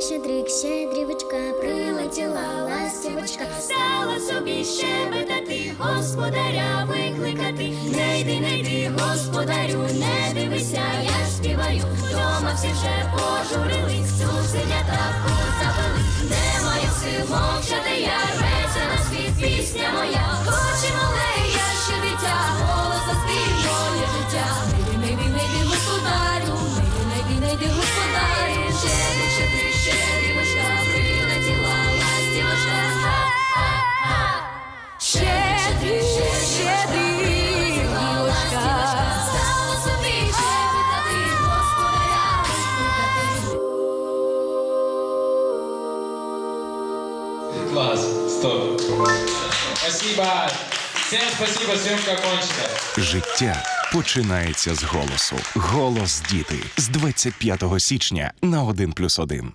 Щедрик, щедрівочка, прилетіла ластівочка, стала собі щебетати, господаря викликати. Не йди, не йди, господарю, не дивися, я співаю. Дома всі вже пожурились, цуценята завели. Немає сил мовчати, я Класс, стоп. Спасибо. Всем спасибо, съемка окончена. Життя починається з голосу. Голос діти з 25 січня на 1+,1.